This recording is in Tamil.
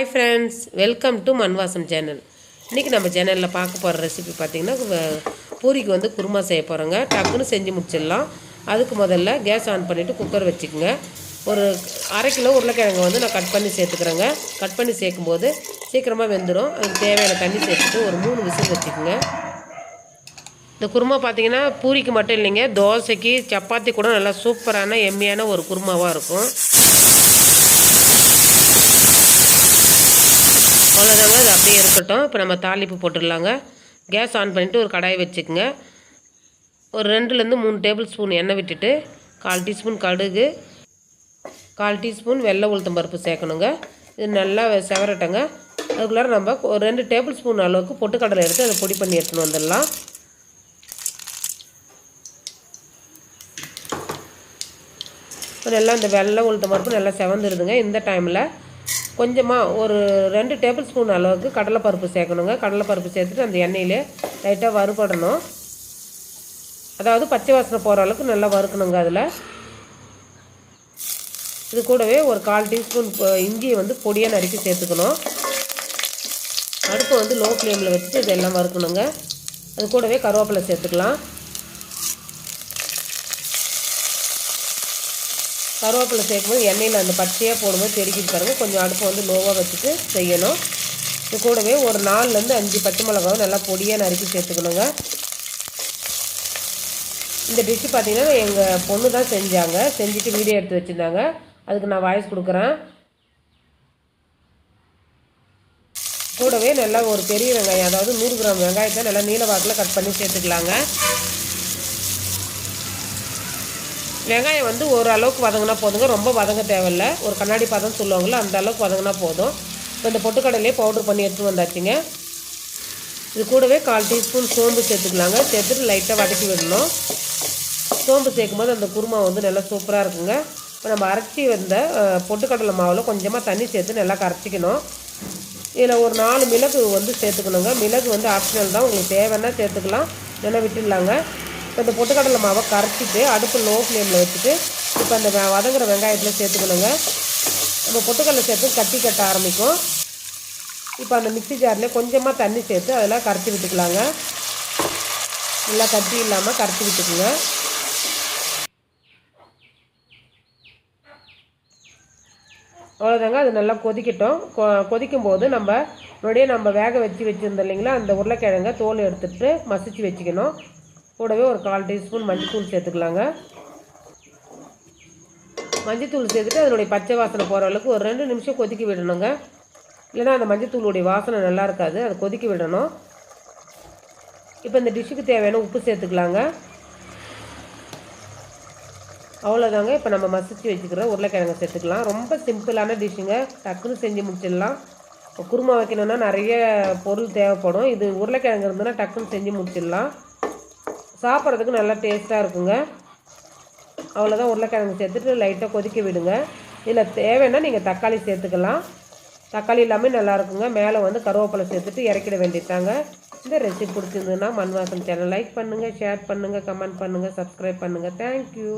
Hi friends welcome to Manvasam channel இன்றைக்கி நம்ம சேனலில் பார்க்க போகிற ரெசிபி பார்த்திங்கன்னா பூரிக்கு வந்து குருமா செய்ய போகிறோங்க டக்குன்னு செஞ்சு முடிச்சிடலாம். அதுக்கு முதல்ல கேஸ் ஆன் பண்ணிவிட்டு குக்கர் வச்சுக்கோங்க. ஒரு அரை கிலோ உருளைக்கிழங்கு வந்து நான் கட் பண்ணி சேர்த்துக்கிறேங்க. கட் பண்ணி சேர்க்கும்போது சீக்கிரமாக வெந்துடும். அதுக்கு தேவையான தண்ணி சேர்த்துட்டு ஒரு மூணு விசில் வச்சுக்கோங்க. இந்த குருமா பார்த்தீங்கன்னா பூரிக்கு மட்டும் இல்லைங்க. தோசைக்கு சப்பாத்தி கூட நல்லா சூப்பரான எம்மியான ஒரு குருமாவாக இருக்கும். அவ்வளோதாங்க அது அப்படியே இருக்கட்டும். இப்போ நம்ம தாளிப்பு போட்டுடலாங்க. கேஸ் ஆன் பண்ணிவிட்டு ஒரு கடாயை வச்சுக்கோங்க. ஒரு ரெண்டுலேருந்து மூணு டேபிள் ஸ்பூன் எண்ணெய் விட்டுட்டு கால் டீஸ்பூன் கடுகு கால் டீஸ்பூன் வெள்ளை உளுத்தம் பருப்பு சேர்க்கணுங்க. இது நல்லா செவரட்டங்க. அதுக்குள்ளார நம்ம ஒரு ரெண்டு டேபிள் ஸ்பூன் அளவுக்கு பொட்டுக்கடலை எடுத்து அதை பொடி பண்ணி எடுத்துன்னு வந்துடலாம். இப்போ நல்லா இந்த வெள்ளை உளுத்தம் பருப்பு நல்லா செவந்துருதுங்க. இந்த டைமில் கொஞ்சமாக ஒரு ரெண்டு டேபிள் ஸ்பூன் அளவுக்கு கடலைப்பருப்பு சேர்க்கணுங்க. கடலைப்பருப்பு சேர்த்துட்டு அந்த எண்ணெயிலே லைட்டாக வறுபடணும். அதாவது பச்சை வாசனை போகிற அளவுக்கு நல்லா வறுக்கணுங்க அதில். இது கூடவே ஒரு கால் டீஸ்பூன் இஞ்சியை வந்து பொடியாக நறுக்கி சேர்த்துக்கணும். அடுப்பை வந்து லோ ஃப்ளேமில் வச்சுட்டு இதெல்லாம் வறுக்கணுங்க. அது கூடவே கருவேப்பிலை சேர்த்துக்கலாம். கருவேப்பிலை சேர்க்கும்போது எண்ணெயில் அந்த பச்சையாக போடும்போது தெறிக்கிட்டு பாருங்கள் கொஞ்சம் அடுப்பை வந்து லோவாக வச்சுட்டு செய்யணும். இது கூடவே ஒரு நாலுலேருந்து அஞ்சு பச்சை மிளகாவும் நல்லா பொடியாக நறுக்கி சேர்த்துக்கணுங்க. இந்த டிஷ்ஷு பார்த்திங்கன்னா எங்கள் பொண்ணு தான் செஞ்சாங்க. செஞ்சுட்டு வீடியோ எடுத்து வச்சுருந்தாங்க. அதுக்கு நான் வாய்ஸ் கொடுக்குறேன். கூடவே நல்லா ஒரு பெரிய வெங்காயம் அதாவது நூறு கிராம் வெங்காயத்தை நல்லா நீல வாக்கில் கட் பண்ணி சேர்த்துக்கலாங்க. வெங்காயம் வந்து ஒரு அளவுக்கு வதங்கினா போதுங்க. ரொம்ப வதங்க தேவையில்ல. ஒரு கண்ணாடி பதம் சொல்லுவாங்கள்ல அந்த அளவுக்கு வதங்கினா போதும். இப்போ இந்த பொட்டுக்கடலையே பவுடர் பண்ணி எடுத்துகிட்டு வந்தாச்சுங்க. இது கூடவே கால் டீஸ்பூன் சோம்பு சேர்த்துக்கலாங்க. சேர்த்துட்டு லைட்டாக வதக்கி விடணும். சோம்பு சேர்க்கும்போது அந்த குருமா வந்து நல்லா சூப்பராக இருக்குங்க. இப்போ நம்ம அரைச்சி வந்த பொட்டுக்கடலை மாவில் கொஞ்சமாக தண்ணி சேர்த்து நல்லா கரைச்சிக்கணும். இதில் ஒரு நாலு மிளகு வந்து சேர்த்துக்கணுங்க. மிளகு வந்து ஆப்ஷனல் தான். உங்களுக்கு தேவைன்னா சேர்த்துக்கலாம். இல்லைன்னா விட்டுடலாங்க. இப்போ இந்த பொட்டுக்கடலை மாவை கரைச்சிட்டு அடுப்பு லோ ஃப்ளேமில் வச்சுட்டு இப்போ அந்த வதங்குற வெங்காயத்தில் சேர்த்துக்கணுங்க. நம்ம பொட்டுக்கடலை சேர்த்து கட்டி கட்ட ஆரம்பிக்கும். இப்போ அந்த மிக்ஸி ஜாரில் கொஞ்சமாக தண்ணி சேர்த்து அதெல்லாம் கரைச்சி விட்டுக்கலாங்க. நல்லா கட்டி இல்லாமல் கரைச்சி விட்டுக்குங்க. அவ்வளோதாங்க அது நல்லா கொதிக்கட்டும். கொ கொதிக்கும் போது நம்ம முன்னாடியே நம்ம வேக வச்சு வச்சுருந்தோம் இல்லைங்களா அந்த உருளைக்கிழங்க தோல் எடுத்துகிட்டு மசிச்சு வச்சுக்கணும். கூடவே ஒரு கால் டீஸ்பூன் மஞ்சத்தூள் சேர்த்துக்கலாங்க. மஞ்சத்தூள் சேர்த்துட்டு அதனுடைய பச்சை வாசனை போகிற அளவுக்கு ஒரு ரெண்டு நிமிஷம் கொதிக்க விடணுங்க. இல்லைன்னா அந்த மஞ்சத்தூளுடைய வாசனை நல்லா இருக்காது அதை கொதிக்க விடணும். இப்போ இந்த டிஷ்ஷுக்கு தேவையான உப்பு சேர்த்துக்கலாங்க. அவ்வளோதாங்க இப்போ நம்ம மசிச்சு வச்சுக்கிற உருளைக்கிழங்கு சேர்த்துக்கலாம். ரொம்ப சிம்பிளான டிஷ்ஷுங்க. டக்குன்னு செஞ்சு முடிச்சிடலாம். குருமா வைக்கணும்னா நிறைய பொருள் தேவைப்படும். இது உருளைக்கிழங்கு இருந்ததுன்னா டக்குன்னு செஞ்சு முடிச்சிடலாம். சாப்பிட்றதுக்கு நல்லா டேஸ்ட்டாக இருக்குங்க. அவ்வளோதான் உருளைக்கிழங்கு சேர்த்துட்டு லைட்டாக கொதிக்க விடுங்க. இதில் தேவைன்னா நீங்கள் தக்காளி சேர்த்துக்கலாம். தக்காளி எல்லாமே நல்லா இருக்குங்க. மேலே வந்து கருவேப்பிலை சேர்த்துட்டு இறக்கிட வேண்டியதாங்க இந்த ரெசிபி பிடிச்சிருந்ததுன்னா மண்வாசன் சேனல் லைக் பண்ணுங்கள் ஷேர் பண்ணுங்கள் கமெண்ட் பண்ணுங்கள் சப்ஸ்கிரைப் பண்ணுங்கள் தேங்க்யூ